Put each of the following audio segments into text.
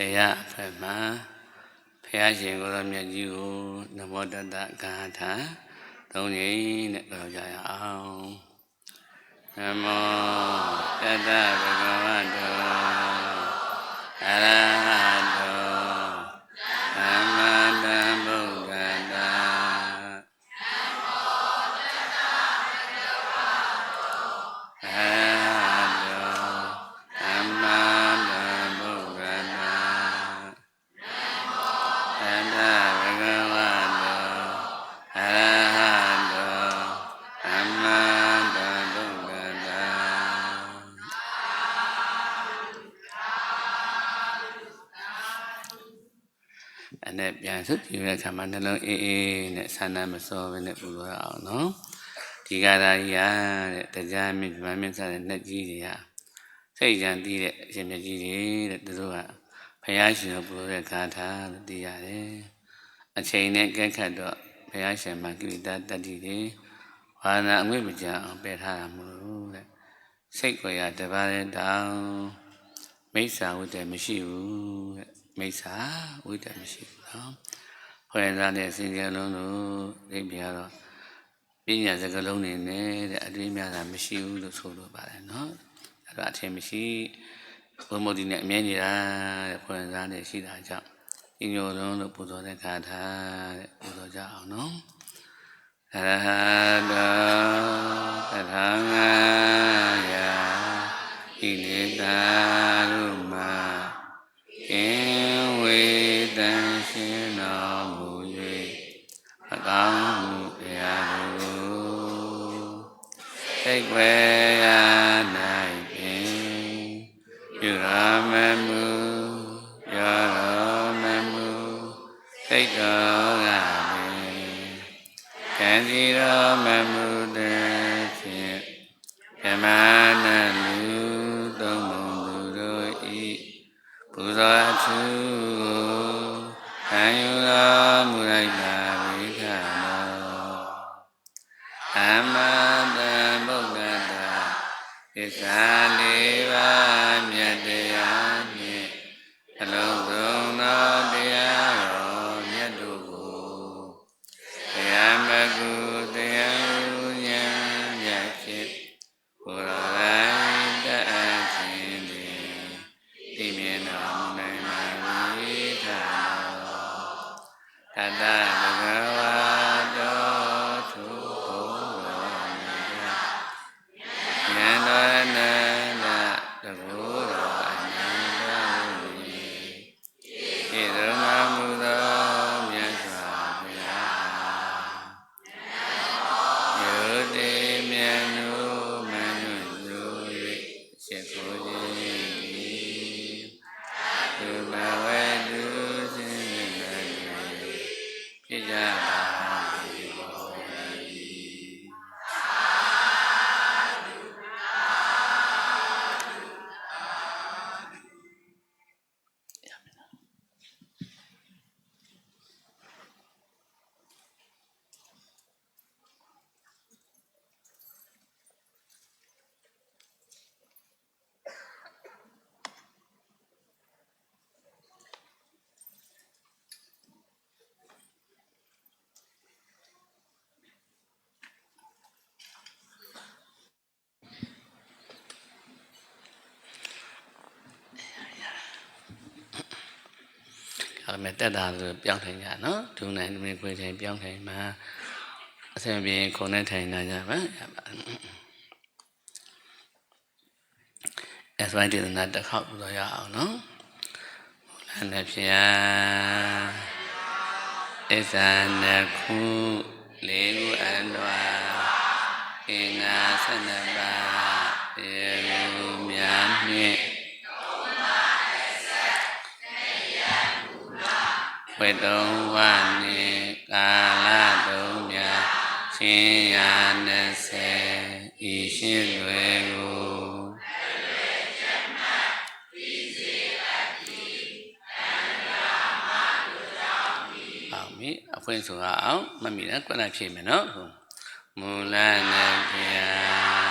တရားအဖက်မှာဘုရားရှင်ကိုယ်တော်မြတ်ကြီးကိုနမောတတ္တဂါထာသုံးရင်နဲ့ပြောကြရအောင်နမောတတ္တဗုဒ္ဓဝတ္တော နဲ့ပြန်စုကြည့်ရတဲ့အခါမှာနှလုံးအေးအေးနဲ့ဆန္ဒမစောဘဲနဲ့ပူလို့ရအောင်နော်ဒီကရာကြီးရတဲ့တရားမြင့်ဗမ်းမြင့်စားတဲ့လက်ကြီးတွေကစိတ်ကြံတည်တဲ့အရှင်မြတ်ကြီးတွေတဲ့သူတို့ကဘုရားရှင်ကိုပူတဲ့ဂါထာလို့သိရတယ်အချိန်နဲ့ကဲခတ်တော့ဘုရားရှင်မှာကိလေသာတတ္တိတွေဝါနာအငွေ့မကြအောင်ပယ်ထားတာမလို့တဲ့စိတ်ကိုရတပါးတဲ့တောင်မိစ္ဆာဝိတ္တမရှိဘူးတဲ့မိစ္ဆာဝိတ္တမရှိဘူး နော်ဖွယ်သားတဲ့စင်ကြယ်လုံးတို့သိပြတော့ပညာစကားလုံးတွေနဲ့တဲ့အတွေးများတာမရှိဘူးလို့ဆိုလိုပါတယ်နော်အဲ့တော့အထင်မရှိဘုံမုတ်ဒီနဲ့အမြဲနေတာတဲ့ဖွင့်စားနေရှိတာကြောင့်ဒီညိုလုံးလို့ပူဇော်တဲ့ဂါထာတဲ့ပူဇော်ကြအောင်နော်အရဟတောတထာငါယဣလေတာရုမာကင်ဝေတံရှင်တော် စိတ်ွယ်ရာ၌ပင်ပြုရမ နောတ မဲ့တက်တာဆိုပြောင်းထိုင်ကြနော်ဒုနိုင်ဒုနိုင်ခွေထိုင်ပြောင်းထိုင်မှာအဆင်ပြေခုံနဲ့ထိုင်လာကြပါရပါအစပိုင်းတေသနာတစ်ခေါက်ပူဇော်ရအောင်နော်လမ်းနဲ့ဖျားအစ္ဆာနခုလေးခုအန္တဝါအင်္ဂါဆနပါရေလူများနှင့် ဝေတုံဝနေကာလတုံမြာရှင်ယာ20ဤရှင်တွေကိုအောင်ပြီအဖွင့်ဆိုအောင်မမိနဲ့ကွက်လိုက်ဖြေမယ်နော်မူလနဲ့ပြာ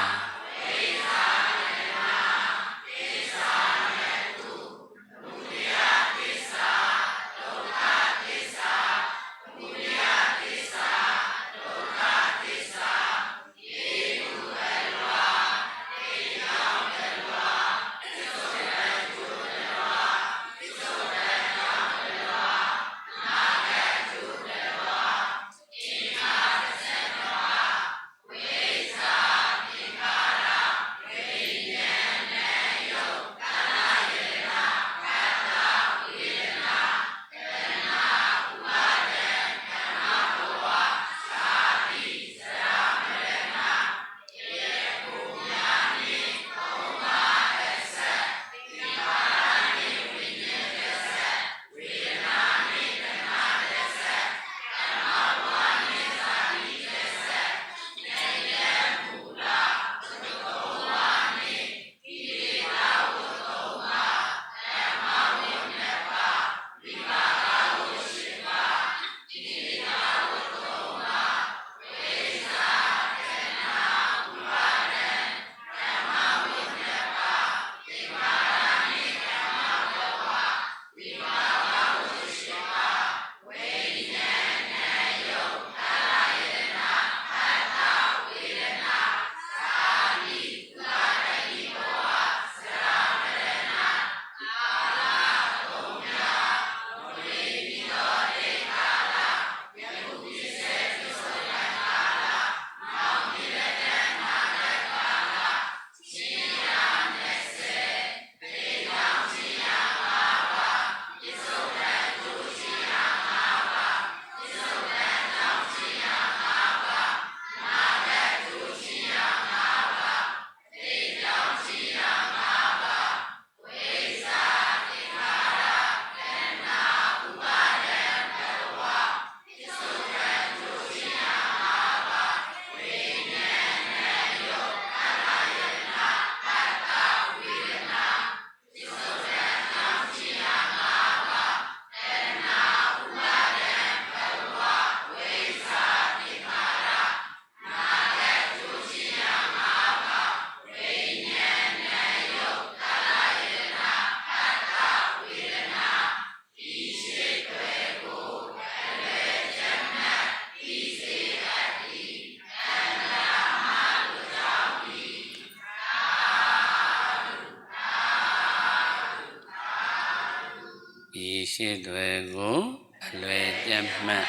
ရှေ့လွယ်ကိုအလွယ်ပြတ်မှတ်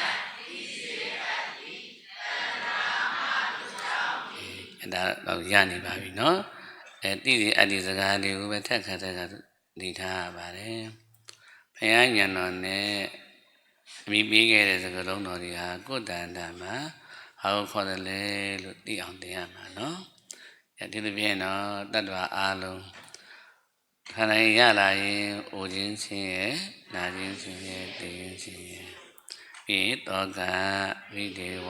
အဲ့ဒါတော့ရနေပါပြီเนาะအဲတိတိအတ္တိစကားလေးကိုပဲထက်ခါထက်ခါဒီထားရပါတယ်ဘုရားညံတော်နဲ့အမိပေးခဲ့တဲ့စကားလုံးတော်တွေဟာကိုယ်တန်တာမှာဟာကိုခေါ်တယ်လေလို့သိအောင်သင်ရမှာเนาะအဲဒီလိုပြင်တော့တတ္တဝါအားလုံး ခန္ဓာရင်ရလာရင်အိုခြင်းချင်းရဲ့နာခြင်းချင်းရဲ့သိခြင်းချင်းရဲ့ပြီးတော့ကဝိဒေဝ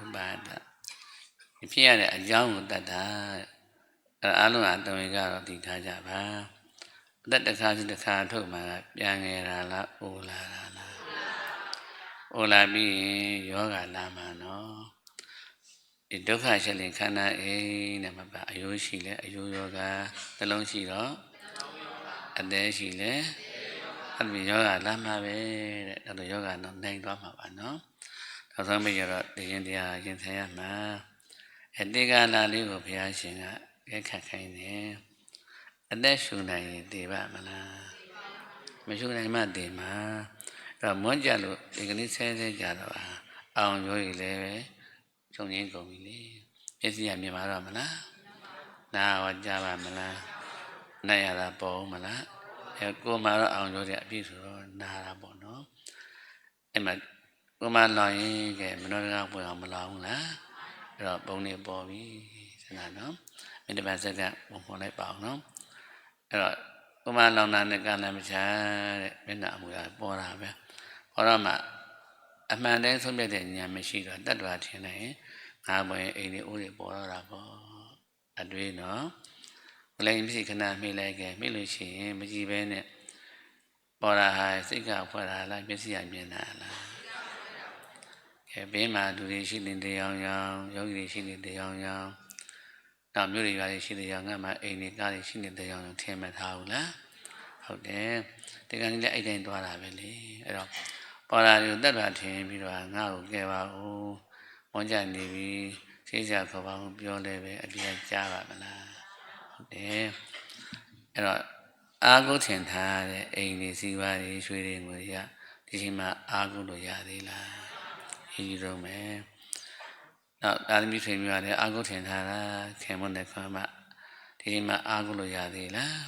ဥပါဒဒီဖြစ်ရတဲ့အကြောင်းကိုတတ်တာအဲအားလုံးအတော်ရင်ကတော့သိထားကြပါအသက်တစ်ခါစီတစ်ခါထုတ်မှပြန်ငယ်တာလားအိုလာတာလားအိုလာပြီးရင်ယောဂလာမှာနော် ဒီဒုက္ခရှလင်ခန္ဓာအိနဲ့မပါအယိုးရှိလဲအယိုးယောဂနှလုံးရှိတော့အသေးရှိလဲအဲ့ဒီယောဂလာမှာပဲတဲ့ဒါတော့ယောဂတော့နိုင်သွားမှာပါနော်နောက်ဆုံးပြီးတော့ဒီရင်တရားရင်ဆိုင်ရမှာအတေကလာလေးကိုဘုရားရှင်ကရဲခတ်ခိုင်းတယ်အသက်ရှူနိုင်ရင်တည်ပါမလားမရှူနိုင်မှတည်မှာအဲ့တော့မွန်းကြလို့ဒီကနေ့ဆဲဆဲကြတော့အောင်ရိုးရည်လည်းပဲ ခြုံငင်းကုန်ပြီလေမျက်စိကမြင်ပါတော့မလားနားဟောကြားပါမလားနိုင်ရတာပေါ်မလားအဲကိုမှတော့အောင်ရိုးတဲ့အပြည့်ဆိုတော့နားတာပေါ့နော်အဲ့မှာကိုမှလောင်ရင်ကဲမနောကပွင့်အောင်မလောင်ဘူးလားအဲ့တော့ပုံနေပေါ်ပြီစနာနော်မိတ္တပါစက်ကပုံပေါ်လိုက်ပါအောင်နော်အဲ့တော့ကိုမှလောင်တာနဲ့ကလည်းမချာတဲ့မျက်နှာအမူအရာပေါ်တာပဲပေါ်တော့မှ အမှန်တည်းဆုံးဖြတ်တဲ့ဉာဏ်မရှိတော့တတ္တဝါထင်နေရင်ငါဘွယ်အိမ်လေးအိုးတွေပေါ်တော့တာပေါ့အတွေ့နော်ဘလိန်ဖြစ်ခဏမိလိုက်ခဲ့မိလို့ရှိရင်မကြည့်ပဲနဲ့ပေါ်တာဟာစိတ်ကဖွဲ့တာလားမျက်စိကမြင်တာလားကဲဘေးမှာလူတွေရှိနေတရားရောင်ယောဂီတွေရှိနေတရားရောင်နောက်မြို့တွေရွာတွေရှိနေတရားငါမှအိမ်တွေကားတွေရှိနေတရားရောင်ထင်မှတ်ထားဘူးလားဟုတ်တယ်ဒီကနေ့လည်းအဲ့တိုင်းသွားတာပဲလေအဲ့တော့ ပေါ်လာတွေကိုတက်တာထင်ပြီးတော့ငါ့ကိုကဲပါဦးဝန်းကြနေပြီဆေးကြခေါ်ပါဦးပြောလဲပဲအပြည့်ကြားပါမလားဟုတ်တယ်အဲ့တော့အာကုထင်ထားတဲ့အိမ်တွေစီးပွားတွေရွှေတွေငွေရဒီချိန်မှာအာကုလို့ရသေးလားရေးကြည့်တော့မယ်နောက်အာသမီဆွေမျိုးရတယ်အာကုထင်ထားတာခင်မွန်းတဲ့ခွမ်းမဒီချိန်မှာအာကုလို့ရသေးလား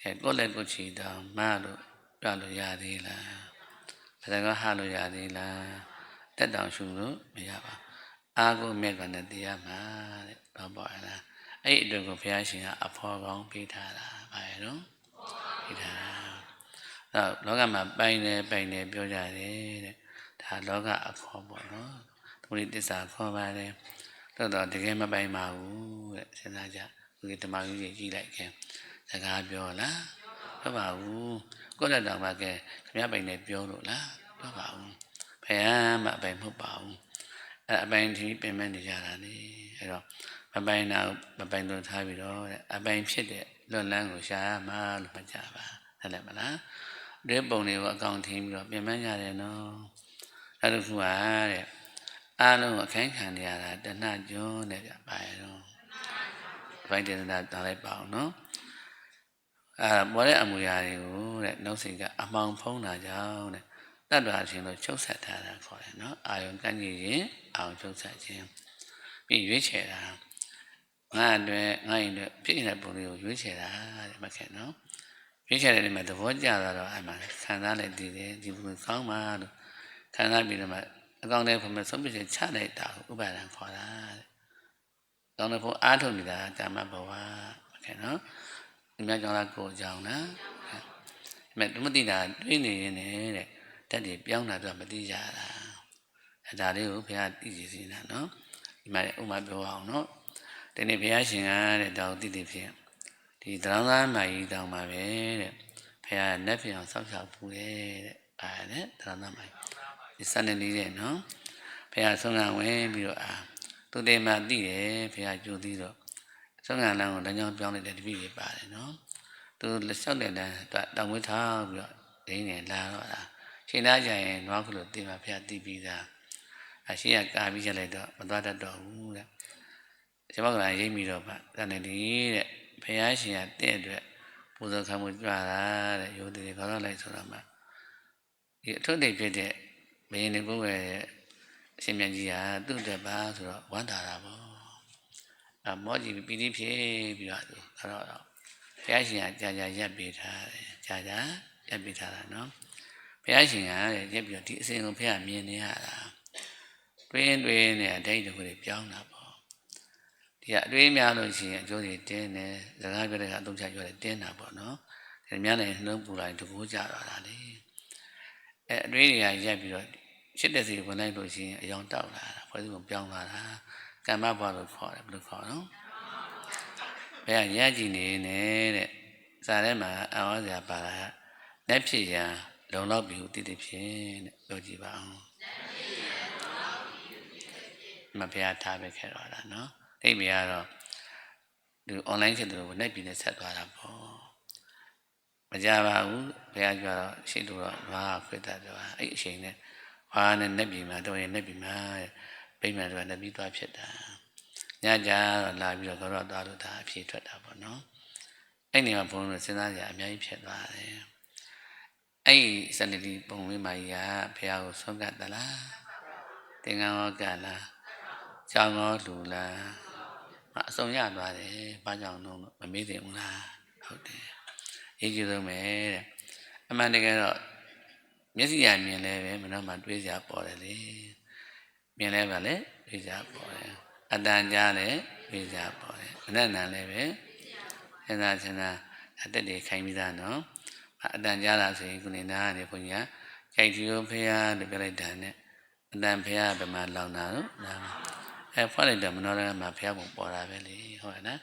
အဲကိုယ့်လက်ကိုယ်ချီတောင်မလို့ပြလို့ရသေးလား ဘယ်တော့ဟာလို့ရသေးလားတက်တောင်ရှုလို့မရပါအာကိုမြက်ကနဲ့တရားမှာတဲ့ဘာပေါ်လားအဲ့ဒီအတွက်ကိုဘုရားရှင်ကအဖော်ကောင်းပေးထားတာပါရဲ့နော်ပေးထားအဲ့လောကမှာပိုင်တယ်ပိုင်တယ်ပြောကြတယ်တဲ့ဒါလောကအခေါ်ပေါ့နော်သူတို့တစ္ဆာခေါ်ပါတယ်တော်တော်တကယ်မပိုင်ပါဘူးတဲ့စဉ်းစားကြဒီဓမ္မကြီးကြီးကြည့်လိုက်ခင်စကားပြောလား ပြောပါဘူးကိုယ့်လက်တော်မှာကဲခမရပိုင်နဲ့ပြောလို့လားပြောပါဘူးဘယ်မှအပိုင်မဟုတ်ပါဘူးအဲအပိုင်ဒီပြင်မဲ့နေကြတာလေအဲတော့မပိုင်တာမပိုင်လို့ထားပြီးတော့အပိုင်ဖြစ်တဲ့လွတ်လန်းကိုရှာရမှာလို့မကြပါဟုတ်တယ်မလားဒီပုံတွေကိုအကောင်ထင်းပြီးတော့ပြင်မဲ့ရတယ်နော်အဲ့ဒါကတဲ့အားလုံးအခိုင်းခံရတာတဏှကျွန်းတဲ့ပြပါရတော့ဘိုင်းတေနာတားလိုက်ပါအောင်နော် အဲပေါ်တဲ့အမူအရာတွေကိုတဲ့နှုတ်စိတ်ကအမှောင်ဖုံးတာကြောင့်တဲ့တတ်တော်ခြင်းလို့ချုပ်ဆက်ထားတာခေါ်တယ်နော်အာယုံကန့်ကြီးရင်အာယုံချုပ်ဆက်ခြင်းပြီးရွေးချယ်တာငါအတွက်ငါရင်အတွက်ဖြစ်နေတဲ့ပုံလေးကိုရွေးချယ်တာတဲ့မခင်နော်ရွေးချယ်တဲ့နေမှာသဘောကျတာတော့အဲ့မှာခံစားလိုက်တည်တယ်ဒီပုံကောင်းပါလို့ခံစားပြီးတော့မှအကောင့်ထဲဖမဆုံးပြချလိုက်တာကိုဥပါဒံခေါ်တာတဲ့ကောင်းတဲ့ဖို့အားထုတ်နေတာကာမဘဝမခင်နော်ဒီ မြတ်ကြောင့်လားကိုယ်ကြောင့်လားဒါပေမဲ့မသိတာတွေးနေရင်လည်းတဲ့တက်တွေပြောင်းတာတော့မသိကြတာအဲဒါလေးကိုဘုရားသိစီစီနာနော်ဒီမှာဥမာပြောအောင်နော်ဒီနေ့ဘုရားရှင်ကတဲ့တောင်းသိသိဖြစ်ဒီသရံသားမာကြီးတောင်းပါပဲတဲ့ဘုရားလက်ဖြစ်အောင်ဆောက်ရှောက်ပူတယ်တဲ့အားနဲ့သရံသားမာကြီးဒီစနေလေးတဲ့နော်ဘုရားဆုံးကဝင်ပြီးတော့အာသူတေမာသိတယ်ဘုရားကြိုသိတော့ ဆုံးကလမ်းကိုလမ်းကြောင်းပြောင်းလိုက်တဲ့တပည့်တွေပါတယ်နော်သူလက်လျှောက်တဲ့လမ်းတောင်ဝဲထားပြီးတော့ဒိန်းနေလာတော့တာချိန်သားကြရင်နွားကလေးတင်ပါဖျားတီးပြီးသားအရှိရကာပြီးချက်လိုက်တော့မသွားတတ်တော့ဘူးတဲ့ကျွန်မကလည်းရိပ်ပြီးတော့ဗတန်တယ်ဒီတဲ့ဘုရားရှင်ကတဲ့အတွက်ပူပူဇော်ခံမှုကြွားတာတဲ့ယောတိတွေခေါ်တော့လိုက်ဆိုတော့မှဒီအထွတ်တိတ်ဖြစ်တဲ့ဘယင်းကိုယ်ရဲ့အရှင်မြတ်ကြီးဟာသူ့တက်ပါဆိုတော့ဝမ်းသာတာပေါ့ အမောကြီးပီတိဖြစ်ပြီးတော့သူအဲ့တော့ဘုရားရှင်ကကြာကြာရက်ပေးထားတယ်ကြာကြာရက်ပေးထားတာနော်ဘုရားရှင်ကတဲ့ရက်ပြီးတော့ဒီအစဉ်ကိုဘုရားမြင်နေရတာတွင်းတွင်းနဲ့အတိတ်တခုတွေပြောင်းတာပေါ့ဒီကအတွေးများလို့ရှိရင်အကျိုးတွေတင်းတယ်စကားပြောတဲ့ကအသုံးချပြောတယ်တင်းတာပေါ့နော်ဒီများလည်းနှလုံးပူလာရင်တကူကြတော့တာလေအဲအတွေးတွေကရက်ပြီးတော့ရှစ်တဲ့စီဝင်လိုက်လို့ရှိရင်အယောင်တောက်လာတာဖွဲ့စုံပြောင်းလာတာ ကမ္မဘွားလို့ခေါ်တယ်ဘယ်လိုခေါ်နော်ဘယ်ကရကြည်နေနဲ့တဲ့စာထဲမှာအောင်းစရာပါတာလက်ဖြစ်ရန်လုံလောက်ပြီဟုတည်တည်ဖြစ်တဲ့ပြောကြည့်ပါအောင်မဖျားထားပဲခဲ့တော့တာနော်အိမ်မရတော့ဒီ online ဖြစ်တယ်လို့နိုင်ပြည်နဲ့ဆက်သွားတာပေါ့မကြပါဘူးဘုရားကြတော့ရှိလို့တော့ဘာခွတ်တာတော့အဲ့အချိန်နဲ့ဘာနဲ့နဲ့ပြည်မှာတော့ရင်နဲ့ပြည်မှာ ပြိမှန်တော့နဲ့ပြီးသွားဖြစ်တာညကြတော့လာပြီးတော့တော့သွားလို့ဒါအဖြေထွက်တာပေါ့နော်အဲ့နေမှာဘုန်းတော်စဉ်းစားကြအများကြီးဖြစ်သွားတယ်အဲ့စနေဒီပုံဝင်းမကြီးကဘုရားကိုဆုံးကတ်သလားသင်္ကန်းဟောကလားကြောင်းတော်လူလားအစုံရသွားတယ်ဘာကြောင့်တော့မမေ့သင့်ဘူးလားဟုတ်တယ်ရေးကြည့်ဆုံးပဲတဲ့အမှန်တကယ်တော့မျက်စိရမြင်လဲပဲမနှောမှတွေးစရာပေါ်တယ်လေ မြင်လဲပါလေတွေးစရာပေါ်တယ်အတန်ကြားလဲတွေးစရာပေါ်တယ်မနဲ့နံလဲပဲစဉ်းစားစဉ်းစားအသက်တွေခိုင်းပြီးသားနော်အတန်ကြားလာဆိုရင်ခုနေနာကနေဘုန်းကြီးကကြိုက်ကြည့်ဖះလို့ပြောလိုက်တာနဲ့အတန်ဖះဘယ်မှာလောင်တာလို့နားအဲဖွားလိုက်တယ်မနှောလည်းမှာဖះပုံပေါ်တာပဲလေဟုတ်ရဲ့နော်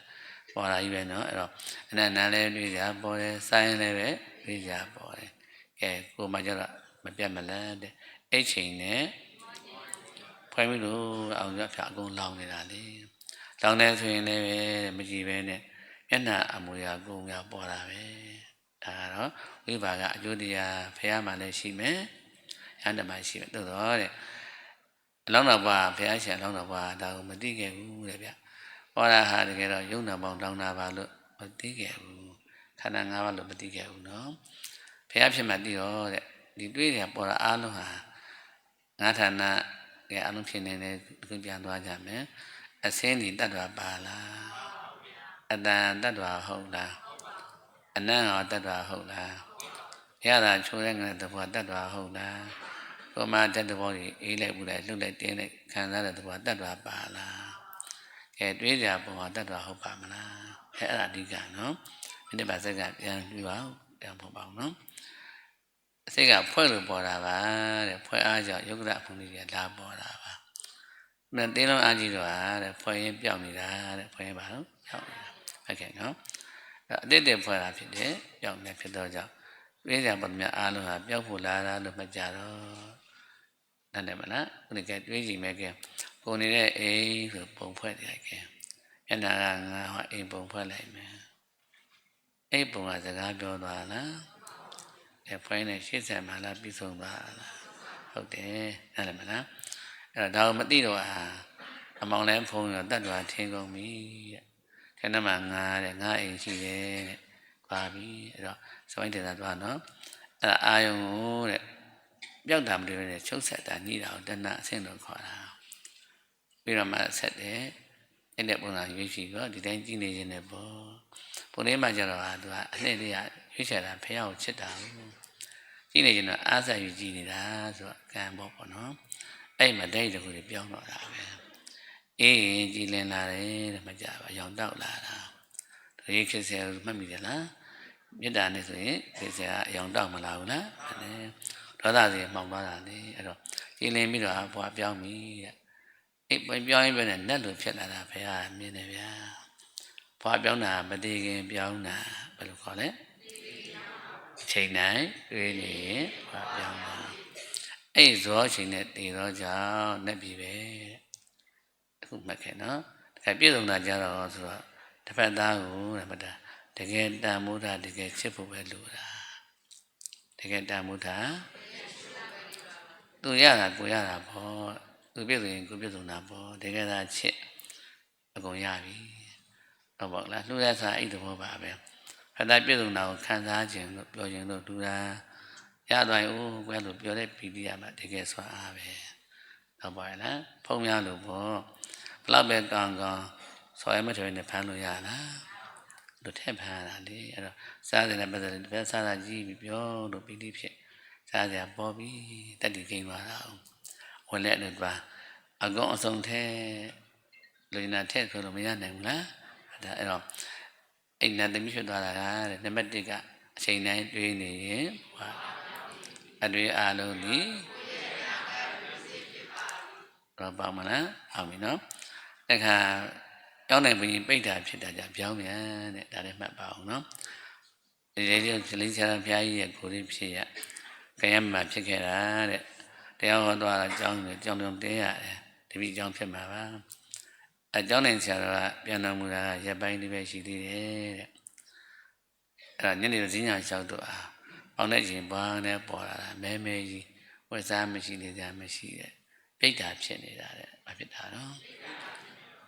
ပေါ်လာကြီးပဲနော်အဲ့တော့အနန္တလည်းတွေးကြပေါ်တယ်စိုင်းလည်းပဲတွေးကြပေါ်တယ်ကဲကိုမှကျတော့မပြတ်မလန်းတဲ့အဲ့ချိန်နဲ့ ဖွင့်ပြီးလို့အောင်ရဖျားအကုန်လောင်နေတာလေလောင်နေဆိုရင်လည်းပဲမကြည့်ပဲနဲ့မျက်နှာအမူအရာကိုယ်ကပေါ်တာပဲဒါကတော့ဝိပါကအကျိုးတရားဖះမှလည်းရှိမယ်ရဟန္တာမှရှိမယ်သို့တော့တဲ့အလောင်းတော်ဘွားဘုရားရှင်အလောင်းတော်ဘွားဒါကိုမသိခဲ့ဘူးတဲ့ဗျဟောတာဟာတကယ်တော့ယုံနာပေါင်းလောင်းတာပါလို့မသိခဲ့ဘူးခန္ဓာ၅ပါးလို့မသိခဲ့ဘူးနော်ဘုရားဖြစ်မှသိတော့တဲ့ဒီတွေးတယ်ပေါ်တာအားလုံးဟာငါဌာန ရဲ့အလုံးဖြစ်နေတဲ့ခုပြန်သွားကြမယ်အစင်းဒီတတ်တော်ပါလားအတန်တတ်တော်ဟုတ်လားအနံ့ရောတတ်တော်ဟုတ်လားရတာချိုးတဲ့ငါတဘောတတ်တော်ဟုတ်လားကိုမတတ်တဘောကြီးအေးလိုက်ဘူးလိုက်လှုပ်လိုက်တင်းလိုက်ခံစားတဲ့တဘောတတ်တော်ပါလားကဲတွေးကြပေါ်တတ်တော်ဟုတ်ပါမလားအဲအဲ့ဒါအဓိကနော်မိနစ်ပါစက်ကပြန်ပြီးပါပြန်ပေါ်ပါအောင်နော်အ စိတ်ကဖွဲ့လို့ပေါ်တာပါတဲ့ဖွဲ့အားကြောင့်ယုတ်ကရအဖုန်ကြီးကလာပေါ်တာပါမင်းတင်းလုံးအားကြီးတော့တဲ့ဖွဲ့ရင်ပြောင်းနေတာတဲ့ဖွဲ့ရင်ပါတော့ပြောင်းနေတာဟုတ်ကဲ့နော်အတိတ်တည်းဖွဲ့တာဖြစ်တယ်ပြောင်းနေဖြစ်တော့ကြောင့်ပြေးကြပါမြအားလုံးဟာပြောက်ဖို့လာတာလို့မကြတော့နားလည်မလားခုနကတွေးကြည့်မယ်ကဲပုံနေတဲ့အိမ်ဆိုပုံဖွဲ့နေလိုက်ကဲမျက်နှာကငါဟောအိမ်ပုံဖွဲ့လိုက်မယ်အိမ်ပုံကစကားပြောသွားလား အဲဖိုင်းနဲ့ရှေ့ဆက်မှလားပြီးဆုံးသွားလားဟုတ်တယ်နားလည်မလားအဲ့တော့ဒါကိုမသိတော့အာအမောင်လည်းဖုံးရောတတ်တော်ထင်းကုန်ပြီတဲ့ခဏမှငါတဲ့ငါအိမ်ရှိတယ်တဲ့ပါပြီအဲ့တော့စပိုင်းတင်တာတော့နော်အဲ့ဒါအာယုံကိုတဲ့ပြောက်တာမလို့တဲ့ချုပ်ဆက်တာညှိတာကိုတဏှအဆင့်တော့ခေါ်တာပြီးတော့မှဆက်တယ်အဲ့တဲ့ပုံစံရွေးရှိတော့ဒီတိုင်းကြည့်နေခြင်းနဲ့ပေါ့ပုံလေးမှကျတော့ဟာသူကအနှစ်လေးကရွေးချယ်တာဖះကိုချစ်တာ ကြည့်နေခြင်းတော့အားဆက်ယူကြည့်နေတာဆိုတော့ကံပေါ့ပေါ့နော်အဲ့မှာတိုက်တခုတွေပြောင်းတော့တာပဲအေးကြည်လင်လာတယ်တဲ့မကြပါရောင်တောက်လာတာတရေခက်ဆဲမှတ်မိတယ်လားမေတ္တာနဲ့ဆိုရင်ခက်ဆဲကအရောင်တောက်မလာဘူးလားဒေါသစီမှောင်သွားတာလေအဲ့တော့ကြည်လင်ပြီးတော့ဘွားပြောင်းပြီတဲ့အိပ်ပြောင်းရင်ပဲနဲ့လက်လိုဖြစ်လာတာဘုရားမြင်တယ်ဗျာဘွားပြောင်းတာမတည်ခင်ပြောင်းတာဘယ်လိုခေါ်လဲ ချိန်တိုင်းတွေးနေရင်ဘွားပြောင်းတာအဲ့ဇောချိန်နဲ့တည်တော့ကြောင့်နှက်ပြီပဲအခုမှတ်ခဲ့နော်တခါပြည့်စုံတာကြတော့ဆိုတော့တစ်ဖက်သားကိုတဲ့မတာတကယ်တန်မိုးတာတကယ်ချစ်ဖို့ပဲလိုတာတကယ်တန်မိုးတာသူရတာကိုရတာပေါ့သူပြည့်စုံရင်ကိုပြည့်စုံတာပေါ့တကယ်သာချစ်အကုန်ရပြီဟုတ်ပါလားလှူရစားအဲ့သဘောပါပဲ ဖဖတာပြည့်စုံတာကိုခံစားခြင်းလို့ပြောခြင်းလို့လူတာရသွားရင်အိုးကွယ်လို့ပြောတဲ့ပီတိရမှာတကယ်ဆွမ်းအားပဲတော့ပါလားဖုံးများလို့ပေါ့ဘလောက်ပဲကောင်းကောင်းဆော်ရမထွေနဲ့ဖမ်းလို့ရလားတို့ထက်ဖမ်းရတာလေအဲ့တော့စားတယ်လည်းပတ်သက်တယ်တစ်ဖက်စားတာကြီးပြီးပြောလို့ပီတိဖြစ်စားကြပေါ်ပြီးတက်တည်ကိန်းသွားတာဝင်လက်လို့ပါအကောင်အစုံထဲလူနာထက်ဆိုလို့မရနိုင်ဘူးလားဒါအဲ့တော့ အိမ်နတ်သမီးဖြစ်သွားတာကတဲ့နံပါတ်1ကအချိန်တိုင်းတွေးနေရင်ဟာအတွေးအားလုံးဒီတော့ပါမလားအောင်ပြီနော်တခါကြောင်းနိုင်ဘုရင်ပိတ်တာဖြစ်တာကြပြောင်းပြန်တဲ့ဒါလည်းမှတ်ပါအောင်နော်ဒီလေးလေးဇလိဆရာဘုရားကြီးရဲ့ကိုယ်လေးဖြစ်ရခရမ်းမှာဖြစ်ခဲ့တာတဲ့တရားဟောသွားတာကြောင်းတယ်ကြောင်းတုံတဲရတယ်တပည့်ကြောင်းဖြစ်မှာပါ အကြောင်းနိုင်ဆရာတော်ကပြန်တော်မူတာကရပ်ပိုင်းလေးပဲရှိသေးတယ်တဲ့အဲ့ဒါညနေဈဉ္ညာလျှောက်တော့အာပေါင်းတဲ့ချိန်ဘာနဲ့ပေါ်လာတာမဲမဲကြီးဝက်စားမရှိနေကြမရှိတဲ့ပြိတ္တာဖြစ်နေတာတဲ့ဘာဖြစ်တာနော်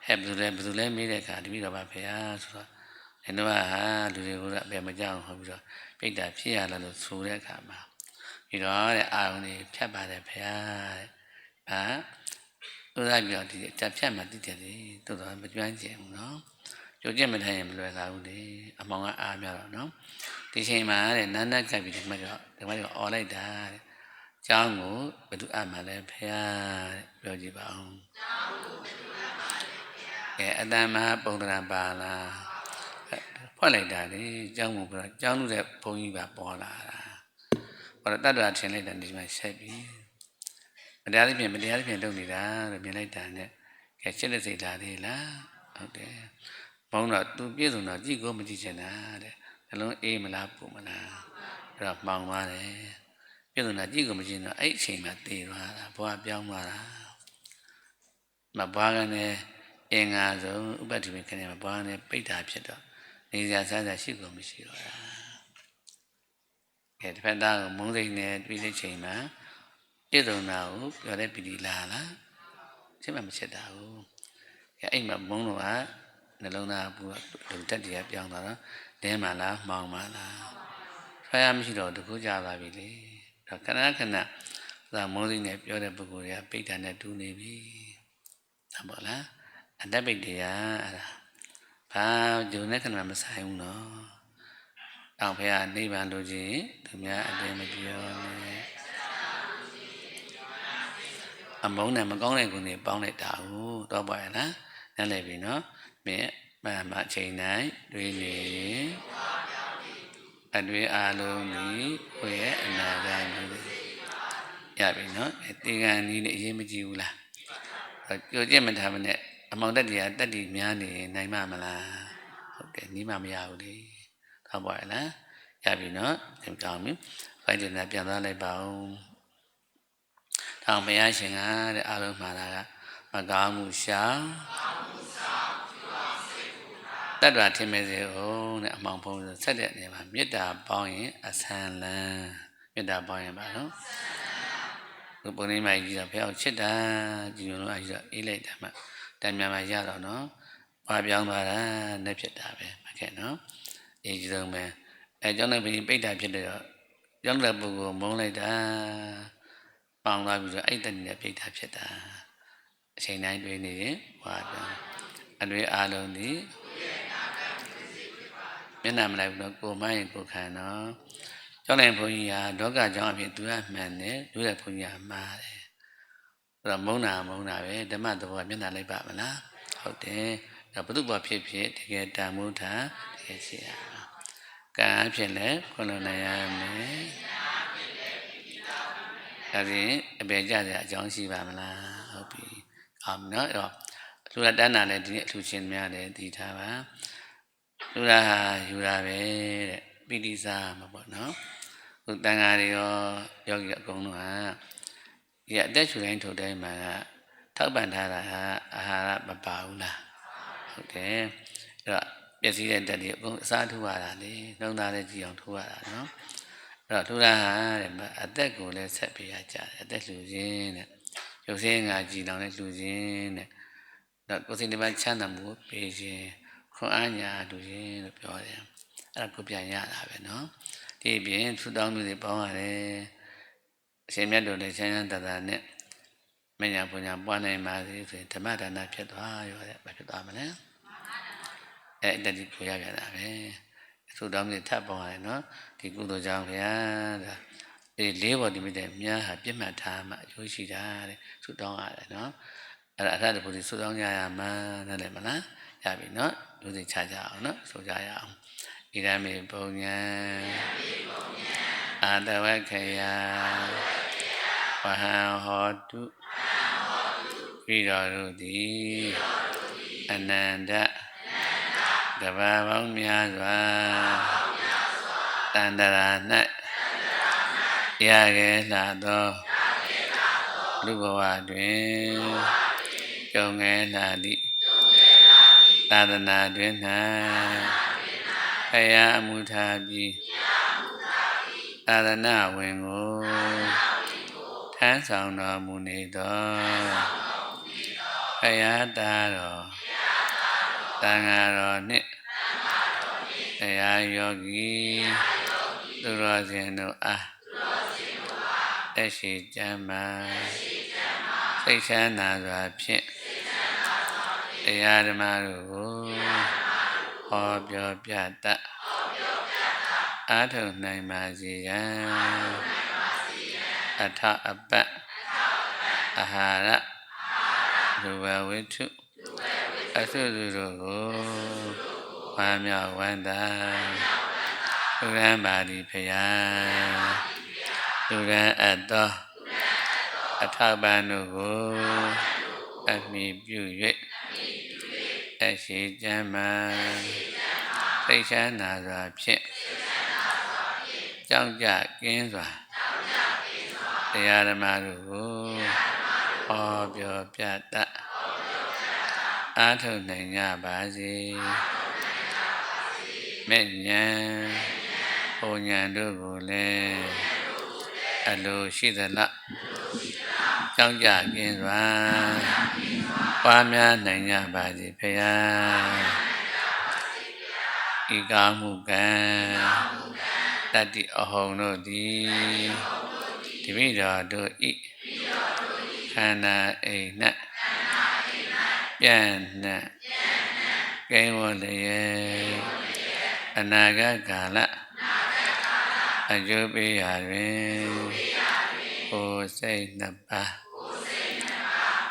ဟဲ့ဘယ်သူလဲဘယ်သူလဲမေးတဲ့အခါတပည့်တော်ပါဖေဟာဆိုတော့အင်းတို့ကဟာလူတွေကိုလည်းအပေမကြောက်ဟုတ်ပြီးတော့ပြိတ္တာဖြစ်ရလာလို့ဆိုတဲ့အခါမှာပြီးတော့တဲ့အာရုံတွေဖြတ်ပါတယ်ဖေဟာတဲ့ဟာ သူကပြောဒီတက်ဖြတ်မှတည်တယ်လေတော်တော်မကျွမ်းကျင်ဘူးနော်ကြိုကျင့်မထိုင်ရင်မလွယ်သာဘူးလေအမောင်ကအားများတော့နော်ဒီချိန်မှာတဲ့နန်းနက်ကပ်ပြီးဒီမှာတော့ဒီမှာတော့អော်လိုက်တာတဲ့ကျောင်းကိုဘယ်သူအမှလဲဖေဟာတဲ့ပြောကြည့်ပါဦးကျောင်းကိုဘယ်သူအမှလဲဖေဟာအဲအတန်မပုံတရံပါလားဖွက်လိုက်တာလေကျောင်းကိုပြောကျောင်းလူတဲ့ဘုန်းကြီးကပေါ်လာတာဘာလို့တတ်တာထင်လိုက်တယ်ဒီမှာဆက်ပြီး မတရားသဖြင့်မတရားသဖြင့်လုပ်နေတာလို့မြင်လိုက်တာနဲ့ကဲရှင်းလက်စိတ်လာသေးလားဟုတ်တယ်ဘုန်းတော့သူပြည့်စုံတော့ကြည့်ကိုမကြည့်ချင်တာတဲ့နှလုံးအေးမလားပူမလားအဲ့တော့မှောင်သွားတယ်ပြည့်စုံတာကြည့်ကိုမကြည့်တော့အဲ့အချိန်မှာတည်သွားတာဘဝပြောင်းသွားတာမဘွားကနေအင်္ဂါဆုံးဥပ္ပတ္တိမခဏမှာဘွားကနေပိဋ္ဌာဖြစ်တော့နေစရာစားစရာရှိကိုမရှိတော့တာကဲတစ်ဖက်သားကမုန်းစိတ်နဲ့တွေ့တဲ့ချိန်မှာ ပြည့်စုံတာကိုပြောတဲ့ပီတိလာလားချက်မှမချက်တာဘူးကဲအဲ့မှာမုန်းတော့ကနှလုံးသားပူတော့တက်တရားပြောင်းသွားတော့ဒင်းမှလားမှောင်မှလားဆွဲရမရှိတော့တကူကြပါပြီလေတော့ခဏခဏသာမုန်းစိတ်နဲ့ပြောတဲ့ပုဂ္ဂိုလ်တွေကပိဋ္ဌာနဲ့တူနေပြီဟုတ်ပါလားအတ္တပိဋ္ဌာအဲ့ဒါဘာဂျုံနဲ့ခဏမဆိုင်ဘူးနော်အောင်ဖေကနိဗ္ဗာန်လိုချင်သူများအတင်းမပြောနဲ့ အမုန်းနဲ့မကောင်းတဲ့ကုနေပေါင်းလိုက်တာဟုတ်တော့ပါရဲ့လားနားလည်ပြီနော်မင်းမမအချိန်တိုင်းတွေးနေရင်အတွေ့အလုံးကြီးကိုယ့်ရဲ့အနာဂတ်မျိုးရပြီနော်တေကံကြီးနဲ့အရေးမကြည့်ဘူးလားကြောကျင့်မထားမနဲ့အမောင်တက်တရားတက်တည်များနေနိုင်မှာမလားဟုတ်တယ်နီးမှမရဘူးလေဟုတ်ပါရဲ့လားရပြီနော်သင်ကောင်းပြီဖိုင်တင်နာပြန်သွားလိုက်ပါဦး တောင်ဘုရားရှင်ကတဲ့အားလုံးမှားတာကမကောင်းမှုရှောင်တတ္တဝထင်မဲ့စေဟုတ်တဲ့အမောင်ဖုံးဆက်တဲ့အနေမှာမေတ္တာပေါင်းရင်အဆန်လန်းမေတ္တာပေါင်းရင်ပါနော်ဘုပုံနေမှာကြီးတော့ဖះအောင်ချစ်တာကြီးလုံးအကြီးတော့အေးလိုက်တယ်မှတန်မြန်မှာရတော့နော်ဘာပြောင်းသွားတာနဲ့ဖြစ်တာပဲမခဲ့နော်အေးကြီးဆုံးပဲအဲကြောင့်လည်းဘယ်ပိတ်တာဖြစ်တယ်တော့ကြောင့်လည်းပုဂ္ဂိုလ်မုန်းလိုက်တာ ပေါင်းသွားပြီးတော့အဲ့တည်းနဲ့ပိတ်တာဖြစ်တာအချိန်တိုင်းတွေးနေရင်ဟွာပြောင်းအတွေ့အားလုံးဒီမျက်နှာမလိုက်ဘူးတော့ကိုမရင်ကိုခံတော့ကျောင်းနိုင်ဘုန်းကြီးကဒေါကကျောင်းအဖြစ်သူကမှန်တယ်သူရဲ့ဘုန်းကြီးကမှားတယ်အဲ့တော့မုန်းတာမုန်းတာပဲဓမ္မသဘောကမျက်နှာလိုက်ပါမလားဟုတ်တယ်ဒါဘု து ဘဖြစ်ဖြစ်တကယ်တန်မှုတာတကယ်ရှိရကံအဖြစ်လည်းခွန်လုံးနိုင်ရမယ် ဒါရင်အပေကြတဲ့အကြောင်းရှိပါမလားဟုတ်ပြီအော်နော်အဲ့တော့လူရတန်းတာလည်းဒီနေ့အလှချင်းများတယ်တည်ထားပါလူရဟာယူတာပဲတဲ့ပိဋိစာမှာပေါ့နော်ခုတန်ဃာတွေရောယောဂီအကုန်လုံးဟာဒီအသက်ရှူတိုင်းထုတ်တိုင်းမှာထောက်ပံ့ထားတာဟာအာဟာရမပါဘူးလားဟုတ်တယ်အဲ့တော့ပျက်စီးတဲ့တက်တွေအကုန်အစားထိုးရတာလေနှုံသားတဲ့ကြည်အောင်ထိုးရတာနော်အဲ့ တော့ထိုးတာဟာတဲ့အသက်ကိုလည်းဆက်ပေးရကြတယ်အသက်လှူခြင်းတဲ့ရုပ်ဆင်းငါကြည်တောင်လည်းလှူခြင်းတဲ့တော့ကိုယ်စိတ်တစ်ပါးချမ်းသာမှုပေးခြင်းခွန်အားညာလှူခြင်းလို့ပြောတယ်အဲ့ဒါကိုပြန်ရတာပဲနော်ဒီအပြင်ထူတောင်းမှုတွေပေါင်းရတယ်အရှင်မြတ်တို့လည်းချမ်းချမ်းသာသာနဲ့မညာပညာပွားနိုင်ပါစေဆိုရင်ဓမ္မဒါနဖြစ်သွားရောတဲ့ဘာဖြစ်သွားမလဲအဲ့တတိကိုရကြတာပဲ ထူတောင်းမှုတွေထပ်ပေါင်းရတယ်နော်ဒီကုသိုလ်ကြောင့်ခင်ဗျာဒါဒီလေးပေါ်ဒီမိတဲ့မြားဟာပြတ်မှတ်ထားမှအကျိုးရှိတာတဲ့ထူတောင်းရတယ်နော်အဲ့ဒါအထက်တပူဒီထူတောင်းကြရမှာနားလည်မလားရပြီနော်လူစီချကြအောင်နော်ဆိုကြရအောင်ဣဒံမေပုံညာအာတဝခေယဝဟံဟောတုပြီးတော်တို့သည်အနန္တ တဘာပေါင်းများစွာတန္တရာ၌ရခဲ့လာသောလူဘဝတွင်ကြုံငယ်လာသည့်သာသနာတွင်၌ဖယားအမှုထားပြီးသာသနာဝင်ကိုထမ်းဆောင်တော်မူနေသောဖယားသားတော်သံဃာတော်နှင့် တရားယောဂီသူတော်စင်တို့အားတက်ရှိကြမ်းမှာစိတ်ချမ်းသာစွာဖြင့်တရားဓမ္မတို့ကိုဟောပြောပြတတ်အားထုတ်နိုင်ပါစေရန်အထအပတ်အာဟာရလူဝဝိထုအဆုစုတို့ကို ဝမ်းမြောက်ဝမ်းသာလူရန်ပါသည်ဖရာလူရန်အပ်သောအထပန်တို့ကိုအမိပြု၍အရှိကျမ်းမှာသိချမ်းသာစွာဖြင့်ကြောင်းကြကင်းစွာတရားဓမ္မတို့ကိုဟောပြောပြတတ်အားထုတ်နိုင်ကြပါစေ မဲ့ဉာဏ်ဟောဉာဏ်တို့ကိုလည်းအလိုရှိသလားကြောင်းကြကင်းစွာပွားများနိုင်ကြပါစေဖေဟာဤကားမှုကံတတ္တိအဟုံတို့သည်တပိတော်တို့ဤခန္ဓာအိမ်၌ပြန်နှံ့ကဲဝလျက် အနာဂတ်ကာလအကျိုးပေးရာတွင်ကိုယ်စိတ်နှစ်ပါး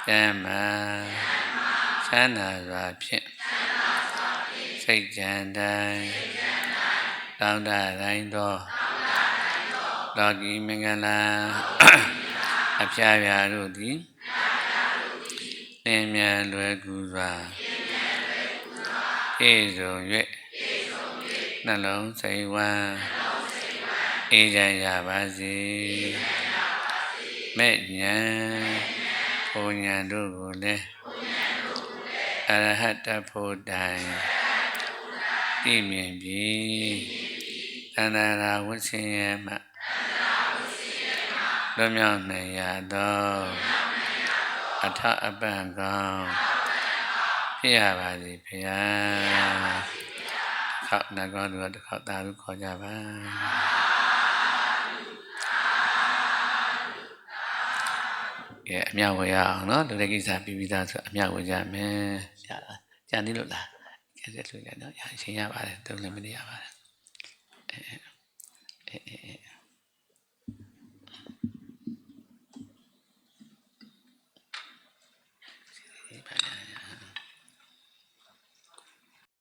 ကျမ်းမာချမ်းသာစွာဖြင့်စိတ်ကြံတိုင်းတောင်းတတိုင်းသောလောကီမင်္ဂလာအဖျားပြာတို့သည်လင်းမြန်လွယ်ကူစွာပြည့်စုံ၍ နှလုံးစိတ်ဝမ်းအေးချမ်းရပါစေမဲ့ဉာဏ်ဘုံဉာဏ်တို့ကိုလည်းအရဟတဖို့တိုင်သိမြင်ပြီးသန္တာရာဝိဆင်းရဲမှလွတ်မြောက်နိုင်ရသောအထအပံကောင်းဖြစ်ရပါစေဖေယံ ခေါက်နဂောသူကတစ်ခေါက်သာလို့ခေါ်ကြပါကဲအမြဝေရအောင်နော်လူတဲ့ကိစ္စပြီးပြီးသားဆိုအမြဝေကြမယ်ကြာလားကြာနေလို့လားကဲဆက်လို့ရနော်ရအချိန်ရပါတယ်သုံးလည်းမနေရပါတယ်အဲအဲအဲ